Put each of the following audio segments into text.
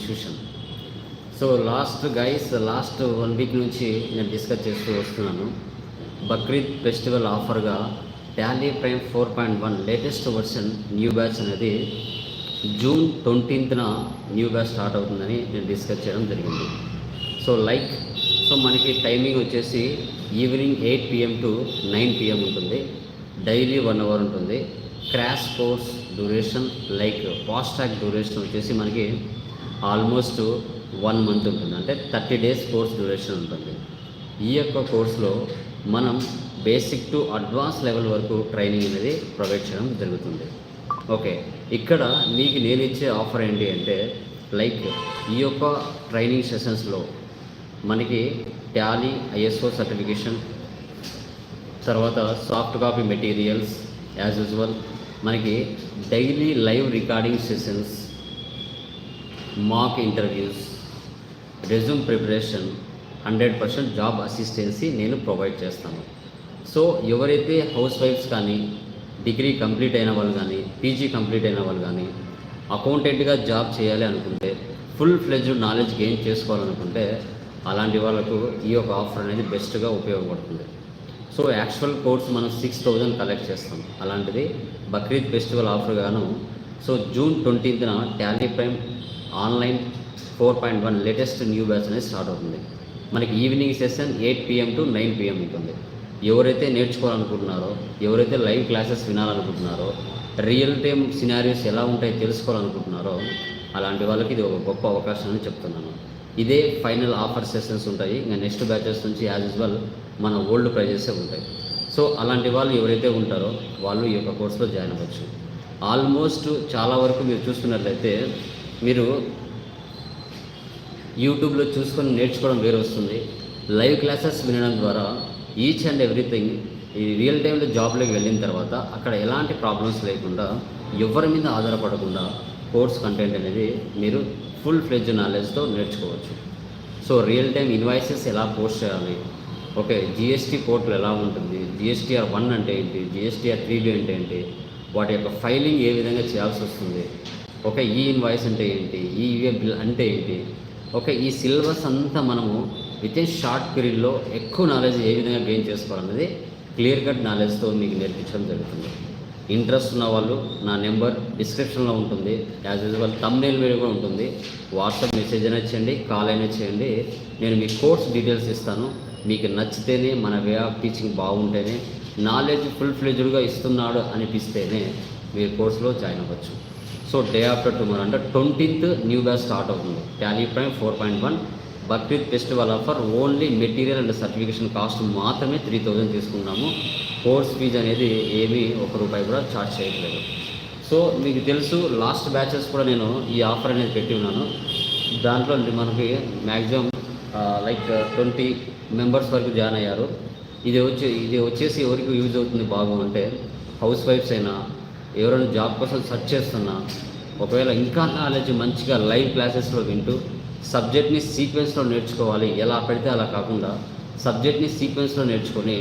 Institution so last guys last one week నుంచి నేను discuss చేస్తూ వస్తున్నాను. Bakrid festival ఆఫర్గా Tally Prime four point one latest version new batch అనేది June ట్వంటీన్త్న new batch start అవుతుందని నేను డిస్కస్ చేయడం జరిగింది. సో లైక్ సో మనకి టైమింగ్ వచ్చేసి evening eight PM to nine PM ఉంటుంది. డైలీ వన్ అవర్ ఉంటుంది. Crash course duration like fast track duration వచ్చేసి మనకి ఆల్మోస్ట్ వన్ మంత్ ఉంటుంది. అంటే థర్టీ డేస్ కోర్స్ డ్యూరేషన్ ఉంటుంది. ఈ యొక్క కోర్సులో మనం బేసిక్ టు అడ్వాన్స్ లెవెల్ వరకు ట్రైనింగ్ అనేది ప్రొవైడ్ చేయడం జరుగుతుంది. ఓకే ఇక్కడ మీకు నేను ఇచ్చే ఆఫర్ ఏంటి అంటే లైక్ ఈ యొక్క ట్రైనింగ్ సెషన్స్లో మనకి టాలీ ఐఎస్ఓ సర్టిఫికేషన్ తర్వాత soft copy materials as usual మనకి daily live recording sessions mock interviews resume preparation hundred percent job assistance నేను ప్రొవైడ్ చేస్తాను. సో ఎవరైతే హౌస్ వైఫ్స్ కానీ డిగ్రీ కంప్లీట్ అయిన వాళ్ళు కానీ పీజీ కంప్లీట్ అయిన వాళ్ళు కానీ అకౌంటెంట్గా జాబ్ చేయాలి అనుకుంటే ఫుల్ ఫ్లెజ్డ్ నాలెడ్జ్ గెయిన్ చేసుకోవాలనుకుంటే అలాంటి వాళ్ళకు ఈ యొక్క ఆఫర్ అనేది బెస్ట్గా ఉపయోగపడుతుంది. సో యాక్చువల్ కోర్స్ మనం సిక్స్ థౌజండ్ కలెక్ట్ చేస్తాం. అలాంటిది బక్రీద్ ఫెస్టివల్ ఆఫర్ గాను so June ట్వంటీన్త్న Tally Prime online four point one latest new batch అనేది స్టార్ట్ అవుతుంది. మనకి evening session eight PM to nine PM ఉంటుంది. ఎవరైతే నేర్చుకోవాలనుకుంటున్నారో ఎవరైతే లైవ్ క్లాసెస్ వినాలనుకుంటున్నారో రియల్ టైమ్ సినారియోస్ ఎలా ఉంటాయో తెలుసుకోవాలనుకుంటున్నారో అలాంటి వాళ్ళకి ఇది ఒక గొప్ప అవకాశం అని చెప్తున్నాను. ఇదే ఫైనల్ ఆఫర్ సెషన్స్ ఉంటాయి. ఇంకా నెక్స్ట్ బ్యాచెస్ నుంచి యాజ్ యూజువల్ మన ఓల్డ్ ప్రైజెసే ఉంటాయి. సో అలాంటి వాళ్ళు ఎవరైతే ఉంటారో వాళ్ళు ఈ యొక్క కోర్సులో జాయిన్ అవ్వచ్చు. ఆల్మోస్ట్ చాలా వరకు మీరు చూస్తున్నట్లయితే మీరు యూట్యూబ్లో చూసుకొని నేర్చుకోవడం వేరు వస్తుంది లైవ్ క్లాసెస్ వినడం ద్వారా ఈచ్ అండ్ ఎవ్రీథింగ్ ఈ రియల్ టైంలో జాబ్లోకి వెళ్ళిన తర్వాత అక్కడ ఎలాంటి ప్రాబ్లమ్స్ లేకుండా ఎవరి మీద ఆధారపడకుండా కోర్స్ కంటెంట్ అనేది మీరు ఫుల్ ఫ్లెడ్జ్ నాలెడ్జ్తో నేర్చుకోవచ్చు. సో రియల్ టైం ఇన్వాయిసెస్ ఎలా పోస్ట్ చేయాలి? ఓకే జిఎస్టీ పోర్టల్ ఎలా ఉంటుంది? జిఎస్టీఆర్ వన్ అంటే ఏంటి? జిఎస్టీఆర్ త్రీ బి అంటే ఏంటి? వాటి యొక్క ఫైలింగ్ ఏ విధంగా చేయాల్సి వస్తుంది? ఓకే ఈ ఇన్వాయిస్ అంటే ఏంటి? ఈ యూఏ బిల్ అంటే ఏంటి? ఓకే ఈ సిలబస్ అంతా మనము విత్ ఇన్ షార్ట్ పీరియడ్లో ఎక్కువ నాలెడ్జ్ ఏ విధంగా గెయిన్ చేసుకోవాలన్నది క్లియర్ కట్ నాలెడ్జ్తో మీకు నేర్పించడం జరుగుతుంది. ఇంట్రెస్ట్ ఉన్న వాళ్ళు నా నెంబర్ డిస్క్రిప్షన్లో ఉంటుంది. యాజ్ యూజువల్ తమ్నేల్ మీద కూడా ఉంటుంది. వాట్సాప్ మెసేజ్ అయినా చేయండి కాల్ అయినా చేయండి. నేను మీ కోర్స్ డీటెయిల్స్ ఇస్తాను. మీకు నచ్చితేనే మన వే ఆఫ్ టీచింగ్ బాగుంటేనే నాలెడ్జ్ ఫుల్ ఫ్లెజ్డ్గా ఇస్తున్నాడు అనిపిస్తేనే మీరు కోర్సులో జాయిన్ అవ్వచ్చు. సో డే ఆఫ్టర్ టుమారో అంటే ట్వంటీన్త్ న్యూ బ్యాచ్ స్టార్ట్ అవుతుంది. Tally Prime four point one Bakrid festival offer only material and certification cost మాత్రమే త్రీ థౌజండ్ తీసుకున్నాము కోర్స్ ఫీజు అనేది ఏమీ ఒక రూపాయి కూడా ఛార్జ్ చేయట్లేదు. సో మీకు తెలుసు లాస్ట్ బ్యాచెస్ కూడా నేను ఈ ఆఫర్ అనేది పెట్టి ఉన్నాను. దాంట్లో మనకి మ్యాక్సిమం లైక్ ట్వంటీ మెంబర్స్ వరకు జాయిన్ అయ్యారు. ఇది వచ్చి ఇది వచ్చేసి ఎవరికి యూజ్ అవుతుంది బాగు అంటే హౌస్ వైఫ్స్ అయినా ఎవరైనా జాబ్ కోసం సెర్చ్ చేస్తున్నా ఒకవేళ ఇంకా నాలెడ్జ్ మంచిగా లైవ్ క్లాసెస్లో వింటూ సబ్జెక్ట్ని సీక్వెన్స్లో నేర్చుకోవాలి ఎలా పెడితే అలా కాకుండా సబ్జెక్ట్ని సీక్వెన్స్లో నేర్చుకొని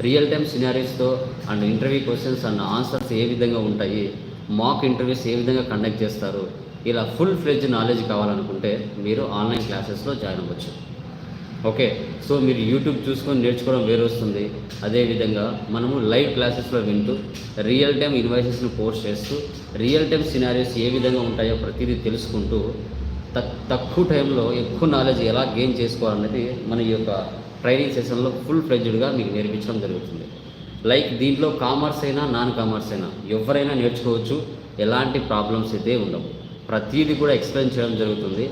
real time సినారీస్తో and interview questions and answers ఏ విధంగా ఉంటాయి మాక్ ఇంటర్వ్యూస్ ఏ విధంగా కండక్ట్ చేస్తారు ఇలా ఫుల్ ఫ్లెడ్జ్ నాలెడ్జ్ కావాలనుకుంటే మీరు ఆన్లైన్ క్లాసెస్లో జాయిన్ అవ్వచ్చు. ఓకే సో మీరు యూట్యూబ్ చూసుకొని నేర్చుకోవడం వేరు వస్తుంది అదేవిధంగా మనము లైవ్ క్లాసెస్లో వింటూ రియల్ టైం ఇన్వాయిసెస్ను పోస్ట్ చేస్తూ రియల్ టైం సినారీస్ ఏ విధంగా ఉంటాయో ప్రతిదీ తెలుసుకుంటూ తక్ తక్కువ టైంలో ఎక్కువ నాలెడ్జ్ ఎలా గెయిన్ చేసుకోవాలనేది మన ఈ యొక్క ట్రైనింగ్ సెషన్లో ఫుల్ ఫ్లెడ్జ్డ్గా మీకు నేర్పించడం జరుగుతుంది. లైక్ దీంట్లో కామర్స్ అయినా నాన్ కామర్స్ అయినా ఎవరైనా నేర్చుకోవచ్చు. ఎలాంటి ప్రాబ్లమ్స్ అయితే ఉండవు. ప్రతీది కూడా ఎక్స్ప్లెయిన్ చేయడం జరుగుతుంది.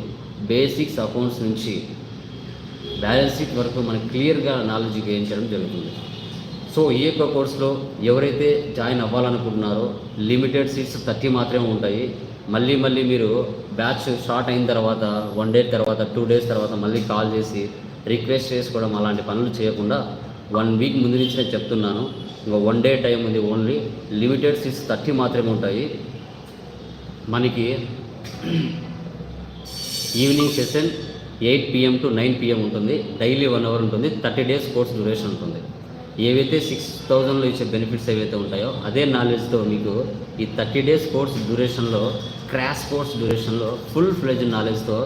బేసిక్స్ అకౌంట్స్ నుంచి బ్యాలెన్స్ షీట్ వరకు మనకు క్లియర్గా నాలెడ్జ్ గెయిన్ చేయడం జరుగుతుంది. సో ఈ యొక్క కోర్సులో ఎవరైతే జాయిన్ అవ్వాలనుకుంటున్నారో లిమిటెడ్ సీట్స్ థర్టీ మాత్రమే ఉంటాయి. మళ్ళీ మళ్ళీ మీరు బ్యాచ్ స్టార్ట్ అయిన తర్వాత వన్ డే తర్వాత టూ డేస్ తర్వాత మళ్ళీ కాల్ చేసి రిక్వెస్ట్ చేసుకోవడం అలాంటి పనులు చేయకుండా వన్ వీక్ ముందు నుంచి నేను చెప్తున్నాను. ఇంకా వన్ డే టైం ఉంది ఓన్లీ. లిమిటెడ్ సీట్స్ థర్టీ మాత్రమే ఉంటాయి. మనకి evening session eight PM to nine PM ఉంటుంది. డైలీ వన్ అవర్ ఉంటుంది. థర్టీ డేస్ కోర్స్ డ్యూరేషన్ ఉంటుంది. ఏవైతే సిక్స్ థౌజండ్లో ఇచ్చే బెనిఫిట్స్ ఏవైతే ఉంటాయో అదే నాలెడ్జ్తో మీకు ఈ థర్టీ డేస్ కోర్స్ డ్యూరేషన్లో క్రాష్ కోర్స్ డ్యూరేషన్లో ఫుల్ ఫ్లెజ్ నాలెడ్జ్తో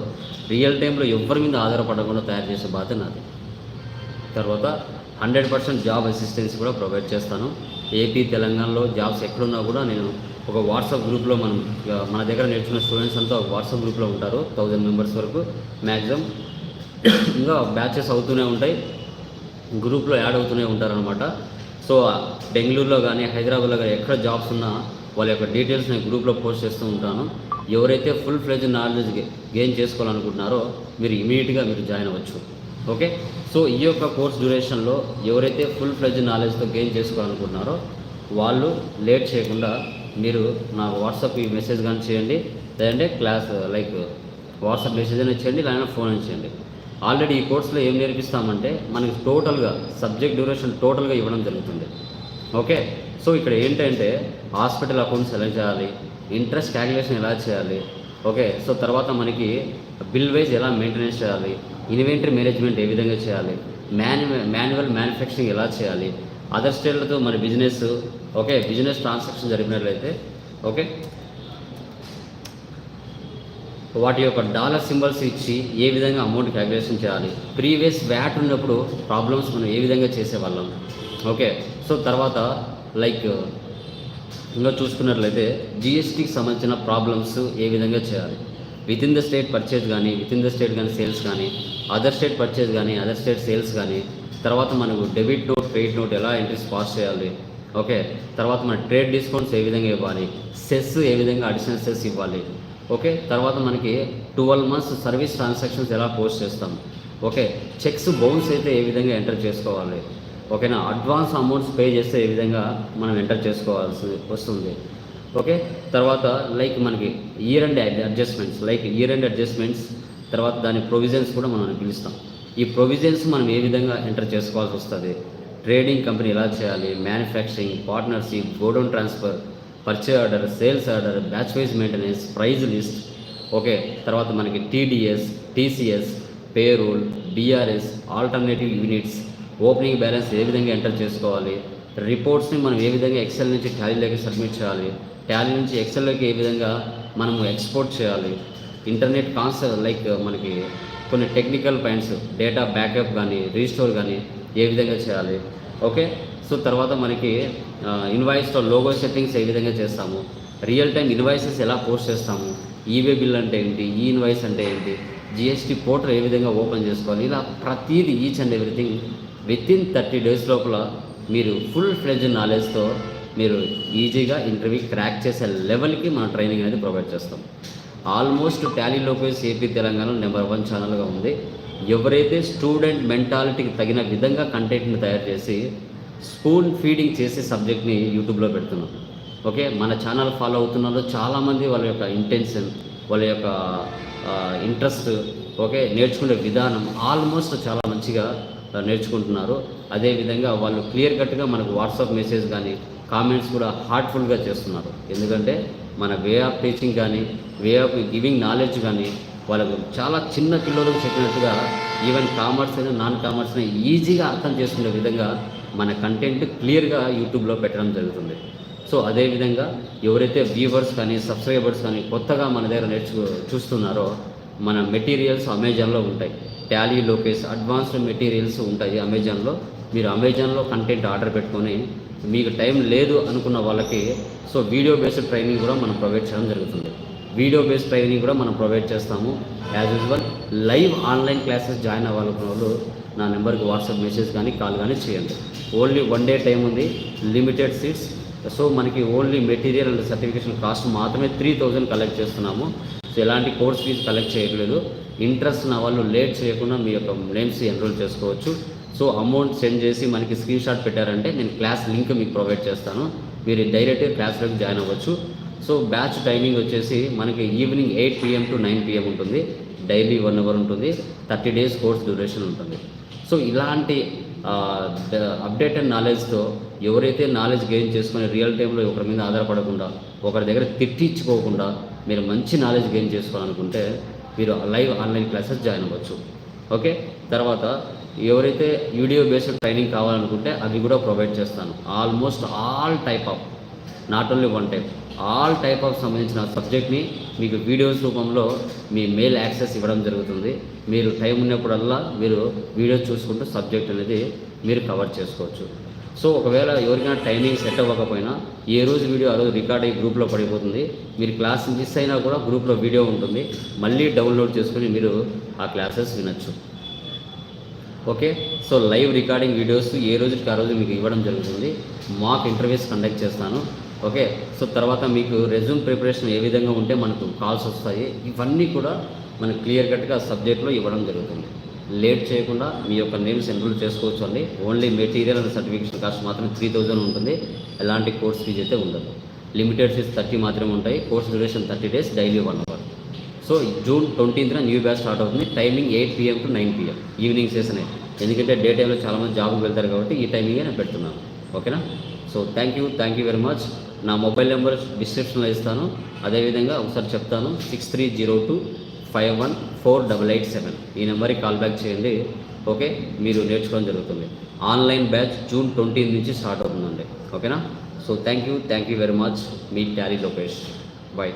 రియల్ టైంలో ఎవరి మీద ఆధారపడకుండా తయారు చేసే బాధ్యత నాది. తర్వాత హండ్రెడ్ పర్సెంట్ జాబ్ అసిస్టెన్స్ కూడా ప్రొవైడ్ చేస్తాను. ఏపీ తెలంగాణలో జాబ్స్ ఎక్కడున్నా కూడా నేను ఒక వాట్సాప్ గ్రూప్లో మనం మన దగ్గర నేర్చుకున్న స్టూడెంట్స్ అంతా ఒక వాట్సాప్ గ్రూప్లో ఉంటారు థౌజండ్ మెంబర్స్ వరకు మ్యాక్సిమం ఇంకా బ్యాచెస్ అవుతూనే ఉంటాయి గ్రూప్లో యాడ్ అవుతూనే ఉంటారనమాట సో బెంగళూరులో కానీ హైదరాబాద్లో కానీ ఎక్కడ జాబ్స్ ఉన్నా వాళ్ళ యొక్క డీటెయిల్స్ నేను గ్రూప్లో పోస్ట్ చేస్తూ ఉంటాను. ఎవరైతే ఫుల్ ఫ్లెజ్ నాలెడ్జ్ గెయిన్ చేసుకోవాలనుకుంటున్నారో మీరు ఇమీడియట్గా మీరు జాయిన్ అవ్వచ్చు. ఓకే? సో ఈ యొక్క కోర్స్ డ్యూరేషన్లో ఎవరైతే ఫుల్ ఫ్లెజ్ నాలెడ్జ్తో గెయిన్ చేసుకోవాలనుకుంటున్నారో వాళ్ళు లేట్ చేయకుండా మీరు నాకు వాట్సాప్ ఈ మెసేజ్ కానీ చేయండి. లేదంటే క్లాస్ లైక్ వాట్సాప్ మెసేజ్ అయినా చేయండి లేదంటే ఫోన్ అయినా చేయండి. ఆల్రెడీ ఈ కోర్సులో ఏం నేర్పిస్తామంటే మనకి టోటల్గా సబ్జెక్ట్ డ్యూరేషన్ టోటల్గా ఇవ్వడం జరుగుతుంది. ఓకే సో ఇక్కడ ఏంటంటే హాస్పిటల్ అకౌంట్స్ ఎలా చేయాలి? ఇంట్రెస్ట్ క్యాలిక్యులేషన్ ఎలా చేయాలి? ఓకే సో తర్వాత మనకి బిల్ వైజ్ ఎలా మెయింటెనెన్స్ చేయాలి? ఇన్వెంటరీ మేనేజ్మెంట్ ఏ విధంగా చేయాలి? మాన్యువల్ మాన్యువల్ మ్యానుఫ్యాక్చరింగ్ ఎలా చేయాలి? అదర్ స్టేట్లతో మన బిజినెస్ ఓకే బిజినెస్ ట్రాన్సాక్షన్ జరిపినట్లయితే ఓకే. వాటి యొక్క డాలర్ సింబల్స్ ఇచ్చి ఏ విధంగా అమౌంట్ క్యాల్కులేషన్ చేయాలి? ప్రీవియస్ వ్యాట్ ఉన్నప్పుడు ప్రాబ్లమ్స్ మనం ఏ విధంగా చేసేవాళ్ళం? ఓకే సో తర్వాత లైక్ ఇంకా చూసుకున్నట్లయితే జిఎస్టీకి సంబంధించిన ప్రాబ్లమ్స్ ఏ విధంగా చేయాలి? Within the state purchase కానీ విత్ ఇన్ ద స్టేట్ కానీ సేల్స్ కానీ అదర్ స్టేట్ పర్చేజ్ కానీ అదర్ స్టేట్ సేల్స్ కానీ తర్వాత మనకు డెబిట్ నోట్ క్రెడిట్ నోట్ ఎలా ఎంట్రీస్ పాస్ చేయాలి? ఓకే తర్వాత మన ట్రేడ్ డిస్కౌంట్స్ ఏ విధంగా ఇవ్వాలి? సెస్ ఏ విధంగా అడిషనల్ సెస్ ఇవ్వాలి? ఓకే తర్వాత మనకి ట్వెల్వ్ మంత్స్ సర్వీస్ ట్రాన్సాక్షన్స్ ఎలా పోస్ట్ చేస్తాం? ఓకే చెక్స్ బౌన్స్ అయితే ఏ విధంగా ఎంటర్ చేసుకోవాలి? ఓకేనా అడ్వాన్స్ అమౌంట్స్ పే చేస్తే ఏ విధంగా మనం ఎంటర్ చేసుకోవాల్సి వస్తుంది? ఓకే తర్వాత లైక్ మనకి year end adjustments like year end adjustments తర్వాత దాని ప్రొవిజన్స్ కూడా మనం పిలుస్తాం. ఈ ప్రొవిజన్స్ మనం ఏ విధంగా ఎంటర్ చేసుకోవాల్సి వస్తుంది? ట్రేడింగ్ కంపెనీ ఎలా చేయాలి? Manufacturing partnership godown transfer purchase order sales order batch wise maintenance price list. Okay తర్వాత మనకి TDS TCS payroll BRS alternative units. Opening balance ఏ విధంగా ఎంటర్ చేసుకోవాలి? రిపోర్ట్స్ని మనం ఏ విధంగా ఎక్సెల్ నుంచి టాలీలోకి సబ్మిట్ చేయాలి? టాలీ నుంచి ఎక్సెల్లోకి ఏ విధంగా మనము ఎక్స్పోర్ట్ చేయాలి? ఇంటర్నెట్ కాన్స్ లైక్ మనకి కొన్ని టెక్నికల్ పాయింట్స్ డేటా బ్యాకప్ కానీ రీస్టోర్ కానీ ఏ విధంగా చేయాలి? ఓకే? సో తర్వాత మనకి ఇన్వాయిస్లో లోగో సెట్టింగ్స్ ఏ విధంగా చేస్తాము? రియల్ టైం ఇన్వాయిసెస్ ఎలా పోస్ట్ చేస్తాము? ఈవే బిల్ అంటే ఏంటి? ఈ ఇన్వాయిస్ అంటే ఏంటి? జిఎస్టీ పోర్టల్ ఏ విధంగా ఓపెన్ చేసుకోవాలి? ఇలా ప్రతీది each and everything within thirty days లోపల మీరు ఫుల్ ఫ్లెజ్ నాలెడ్జ్తో మీరు ఈజీగా ఇంటర్వ్యూ క్రాక్ చేసే లెవెల్కి మన ట్రైనింగ్ అనేది ప్రొవైడ్ చేస్తాం. Almost Tally Lokesh AP Telangana number one ఛానల్గా ఉంది. ఎవరైతే స్టూడెంట్ మెంటాలిటీకి తగిన విధంగా కంటెంట్ని తయారు చేసి స్పూన్ ఫీడింగ్ చేసే సబ్జెక్ట్ని యూట్యూబ్లో పెడుతున్నాం. ఓకే? మన ఛానల్ ఫాలో అవుతున్నారు చాలామంది వాళ్ళ యొక్క ఇంటెన్షన్ వాళ్ళ యొక్క ఇంట్రెస్ట్ ఓకే? నేర్చుకునే విధానం ఆల్మోస్ట్ చాలా మంచిగా నేర్చుకుంటున్నారు. అదేవిధంగా వాళ్ళు క్లియర్ కట్గా మనకు వాట్సాప్ మెసేజ్ కానీ కామెంట్స్ కూడా హార్ట్ఫుల్గా చేస్తున్నారు. ఎందుకంటే మన వే ఆఫ్ టీచింగ్ కానీ వే ఆఫ్ గివింగ్ నాలెడ్జ్ కానీ వాళ్ళకు చాలా చిన్న పిల్లలకు చెప్పినట్టుగా ఈవెన్ కామర్స్ అయినా నాన్ కామర్స్ అయినా ఈజీగా అర్థం చేసుకునే విధంగా మన కంటెంట్ క్లియర్గా యూట్యూబ్లో పెట్టడం జరుగుతుంది. సో అదేవిధంగా ఎవరైతే వ్యూవర్స్ కానీ సబ్స్క్రైబర్స్ కానీ కొత్తగా మన దగ్గర నేర్చు చూస్తున్నారో మన మెటీరియల్స్ అమెజాన్లో ఉంటాయి. టాలీ లోకేస్ అడ్వాన్స్డ్ మెటీరియల్స్ ఉంటాయి అమెజాన్లో. మీరు అమెజాన్లో కంటెంట్ ఆర్డర్ పెట్టుకొని మీకు టైం లేదు అనుకున్న వాళ్ళకి సో వీడియో బేస్డ్ ట్రైనింగ్ కూడా మనం ప్రొవైడ్ చేయడం జరుగుతుంది. వీడియో బేస్డ్ ట్రైనింగ్ కూడా మనం ప్రొవైడ్ చేస్తాము. As usual live online classes join అవ్వాలనుకున్న వాళ్ళు నా నెంబర్కి వాట్సాప్ మెసేజ్ కానీ కాల్ కానీ చేయండి. ఓన్లీ వన్ డే టైం ఉంది. లిమిటెడ్ సీట్స్ సో మనకి only material and certification cost మాత్రమే త్రీ థౌజండ్ కలెక్ట్ చేస్తున్నాము. సో ఎలాంటి కోర్స్ ఫీజు కలెక్ట్ చేయట్లేదు. ఇంట్రెస్ట్ ఉన్న వాళ్ళు లేట్ చేయకుండా మీ యొక్క నేమ్స్ ఎన్రోల్ చేసుకోవచ్చు. సో అమౌంట్ సెండ్ చేసి మనకి స్క్రీన్ షాట్ పెట్టారంటే నేను క్లాస్ లింక్ మీకు ప్రొవైడ్ చేస్తాను. మీరు డైరెక్ట్గా క్లాస్లోకి జాయిన్ అవ్వచ్చు. సో బ్యాచ్ టైమింగ్ వచ్చేసి మనకి evening eight PM to nine PM ఉంటుంది. డైలీ వన్ అవర్ ఉంటుంది. థర్టీ డేస్ కోర్స్ డ్యూరేషన్ ఉంటుంది. సో ఇలాంటి అప్డేటెడ్ నాలెడ్జ్తో ఎవరైతే నాలెడ్జ్ గెయిన్ చేసుకొని రియల్ టైంలో ఒకరి మీద ఆధారపడకుండా ఒకరి దగ్గర తిట్టించుకోకుండా మీరు మంచి నాలెడ్జ్ గెయిన్ చేసుకోవాలనుకుంటే మీరు లైవ్ ఆన్లైన్ క్లాసెస్ జాయిన్ అవ్వచ్చు. ఓకే? తర్వాత ఎవరైతే వీడియో బేస్డ్ ట్రైనింగ్ కావాలనుకుంటే అవి కూడా ప్రొవైడ్ చేస్తాను. Almost all type of not only one type. All type of సంబంధించిన సబ్జెక్ట్ని మీకు వీడియోస్ రూపంలో మీ మెయిల్ యాక్సెస్ ఇవ్వడం జరుగుతుంది. మీరు టైం ఉన్నప్పుడల్లా మీరు వీడియోస్ చూసుకుంటూ సబ్జెక్ట్ అనేది మీరు కవర్ చేసుకోవచ్చు. సో ఒకవేళ ఎవరికైనా టైమింగ్ సెట్ అవ్వకపోయినా ఏ రోజు వీడియో ఆ రోజు రికార్డ్ అయ్యి గ్రూప్లో పడిపోతుంది. మీరు క్లాస్ మిస్ అయినా కూడా గ్రూప్లో వీడియో ఉంటుంది. మళ్ళీ డౌన్లోడ్ చేసుకుని మీరు ఆ క్లాసెస్ వినొచ్చు. Okay? So live recording videos ఏ రోజుకి ఆ రోజు మీకు ఇవ్వడం జరుగుతుంది. మాక్ ఇంటర్వ్యూస్ కండక్ట్ చేస్తాను. ఓకే? సో తర్వాత మీకు రెజ్యూమ్ ప్రిపరేషన్ ఏ విధంగా ఉంటే మనకు కాల్స్ వస్తాయి. ఇవన్నీ కూడా మనకు క్లియర్ కట్గా సబ్జెక్ట్లో ఇవ్వడం జరుగుతుంది. లేట్ చేయకుండా మీ యొక్క నేమ్స్ ఎన్రోల్ చేసుకోవచ్చు అండి. Only material and certification cost మాత్రం త్రీ థౌజండ్ ఉంటుంది. ఎలాంటి కోర్స్ ఫీజు అయితే ఉండదు. లిమిటెడ్ ఫీజ్ థర్టీ మాత్రమే ఉంటాయి. Course duration thirty days daily one hour so June ట్వంటీన్త్న new batch start అవుతుంది. Timing eight PM to nine PM evening session ఎందుకంటే day టైంలో చాలామంది జాబ్కి వెళ్తారు కాబట్టి ఈ టైమింగే నేను పెడుతున్నాను. ఓకేనా? So thank you thank you very much నా మొబైల్ నెంబర్ డిస్క్రిప్షన్లో ఇస్తాను. అదేవిధంగా ఒకసారి చెప్తాను six three zero two five one four double eight seven. ఈ నెంబర్కి కాల్ బ్యాక్ చేయండి. ఓకే? మీరు నేర్చుకోవడం జరుగుతుంది. ఆన్లైన్ బ్యాచ్ జూన్ ట్వంటీ నుంచి స్టార్ట్ అవుతుందండి. ఓకేనా? So thank you thank you very much. Me Tally Lokesh. By.